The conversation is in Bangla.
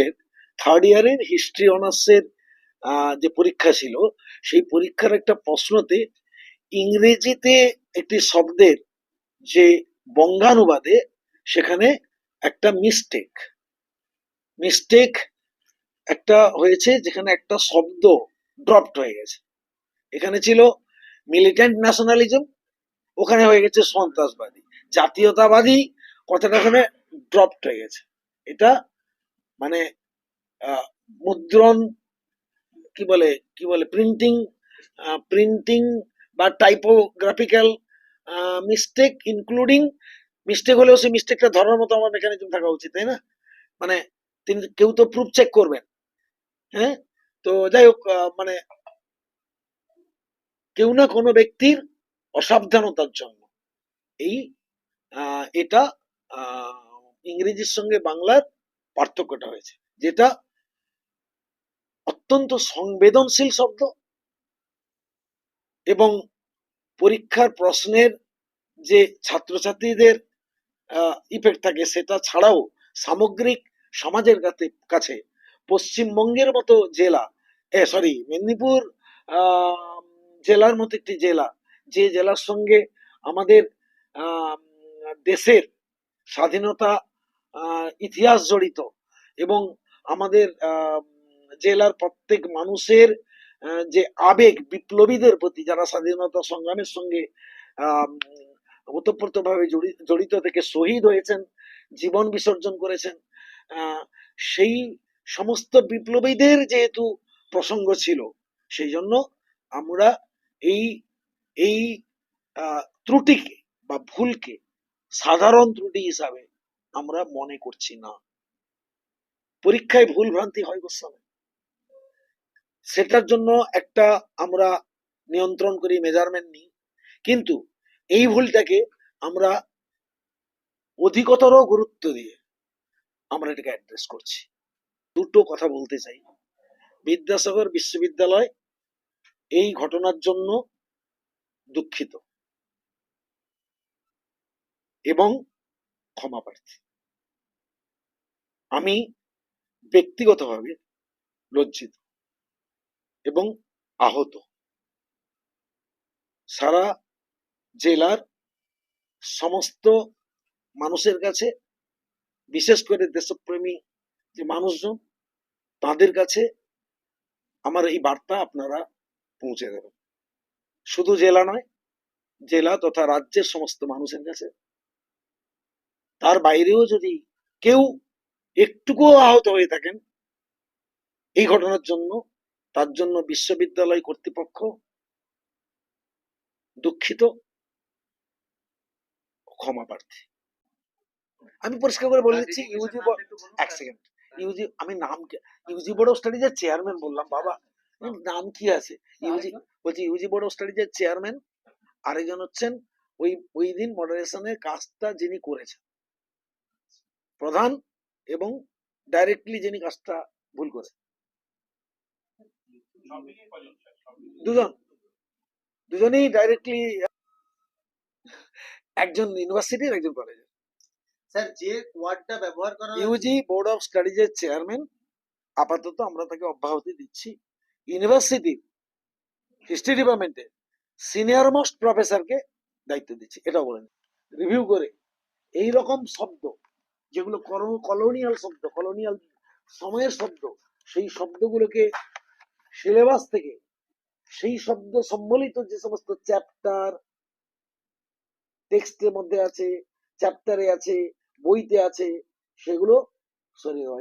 বর্ষের থার্ড ইয়ারের হিস্ট্রি অনার্সের যে পরীক্ষা ছিল, সেই পরীক্ষার একটা প্রশ্নতে ইংরেজিতে একটি শব্দের যে বঙ্গানুবাদে সেখানে একটা মিস্টেক মিস্টেক একটা হয়েছে যেখানে একটা শব্দ ড্রপড হয়ে গেছে। এখানে ছিল মিলিটেন্ট ন্যাশনালিজম ওখানে হয়ে গেছে সন্ত্রাসবাদী। জাতীয়তাবাদী কথাটা ওখানে ড্রপড হয়ে গেছে। এটা মানে মুদ্রণ, কি বলে কি বলে প্রিন্টিং প্রিন্টিং বা টাইপোগ্রাফিক্যাল মিস্টেক ইনক্লুডিং মিস্টেক হলেও সেই মিস্টেকটা ধরার মতো আমার মেকানিজম থাকা উচিত, তাই না? মানে তিনি, কেউ তো প্রুফ চেক করবেন হ্যাঁ? তো যাই হোক মানে কেউ না কোনো ব্যক্তির অসাবধানতার জন্য। এই এটা ইংরেজির সঙ্গে বাংলার পার্থক্যটা হয়েছে। যেটা অত্যন্ত সংবেদনশীল শব্দ এবং পরীক্ষার প্রশ্নের যে ছাত্রছাত্রীদের ইফেক্ট থাকে সেটা ছাড়াও সামগ্রিক সমাজের কাছে- পশ্চিমবঙ্গের মতো জেলা, এ সরি মেদিনীপুর জেলার মতো একটি জেলা, যে জেলার সঙ্গে আমাদের দেশের স্বাধীনতা ইতিহাস জড়িত এবং আমাদের জেলার প্রত্যেক মানুষের যে আবেগ বিপ্লবীদের প্রতি যারা স্বাধীনতা সংগ্রামের সঙ্গে ওতপ্রোতভাবে জড়ি- জড়িত থেকে শহীদ হয়েছেন, জীবন বিসর্জন করেছেন সেই সমস্ত বিপ্লবীদের যেহেতু প্রসঙ্গ ছিল, সেই জন্য আমরা এই এই ত্রুটিকে বা ভুলকে সাধারণ ত্রুটি হিসাবে আমরা মনে করছি না। পরীক্ষায় ভুল ভ্রান্তি হয় গোস্বামী। সেটার জন্য একটা আমরা নিয়ন্ত্রণ করি মেজারমেন্ট নিই। কিন্তু এই ভুলটাকে আমরা অধিকতর গুরুত্ব দিয়ে আমরা এটাকে অ্যাড্রেস করছি। দুটো কথা বলতে চাই। বিদ্যাসাগর বিশ্ববিদ্যালয় এই ঘটনার জন্য দুঃখিত। এবং ক্ষমা প্রার্থী আমি ব্যক্তিগতভাবে লজ্জিত এবং আহত। সারা জেলার সমস্ত মানুষের কাছে, বিশেষ করে দেশপ্রেমী যে মানুষজন, তাদের কাছে আমার এই বার্তা আপনারা পৌঁছে দেবেন। শুধু জেলা নয়, জেলা তথা রাজ্যের সমস্ত মানুষের কাছে তার বাইরেও যদি কেউ একটুকুও আহত হয়ে থাকেন এই ঘটনার জন্য তার জন্য বিশ্ববিদ্যালয় কর্তৃপক্ষ দুঃখিত ক্ষমা প্রার্থী। আমি পরিষ্কার করে বলে দিচ্ছি ইউজি এক সেকেন্ড। ইউজি আমি নাম ইউজি বোর্ড অফ স্টাডিজের চেয়ারম্যান বললাম বাবা। নাম কি আছে? ইউজি বলছি ইউজি বোর্ড অফ স্টাডিজের চেয়ারম্যান আরেকজন হচ্ছেন ওই ওই দিন মডারেশনের কাজটা যিনি করেছেন। প্রধান এবং ডাইরেক্টলি যিনি কাজটা ভুল করেছেন দুজন। দুজনেই ডাইরেক্টলি একজন ইউনিভার্সিটির একজন কলেজের স্যার যে ওয়ার্ডটা ব্যবহার করা ইউজি বোর্ড অফ স্টাডিজের চেয়ারম্যান আপাতত আমরা তাকে অব্যাহতি দিচ্ছি। ইউনিভার্সিটি হিস্ট্রি ডিপার্টমেন্টে সিনিয়র মোস্ট প্রফেসরকে দায়িত্ব দিচ্ছি। এটাও বলেন। রিভিউ করে। এই রকম শব্দ যেগুলো কলোনিয়াল শব্দ, কলোনিয়াল সময়ের শব্দ, সেই শব্দগুলোকে সিলেবাস থেকে, সেই শব্দ সম্বলিত যে সমস্ত চ্যাপ্টার টেক্সটের মধ্যে আছে চ্যাপ্টারে আছে, বইতে আছে, সেগুলো সরিয়ে দেওয়া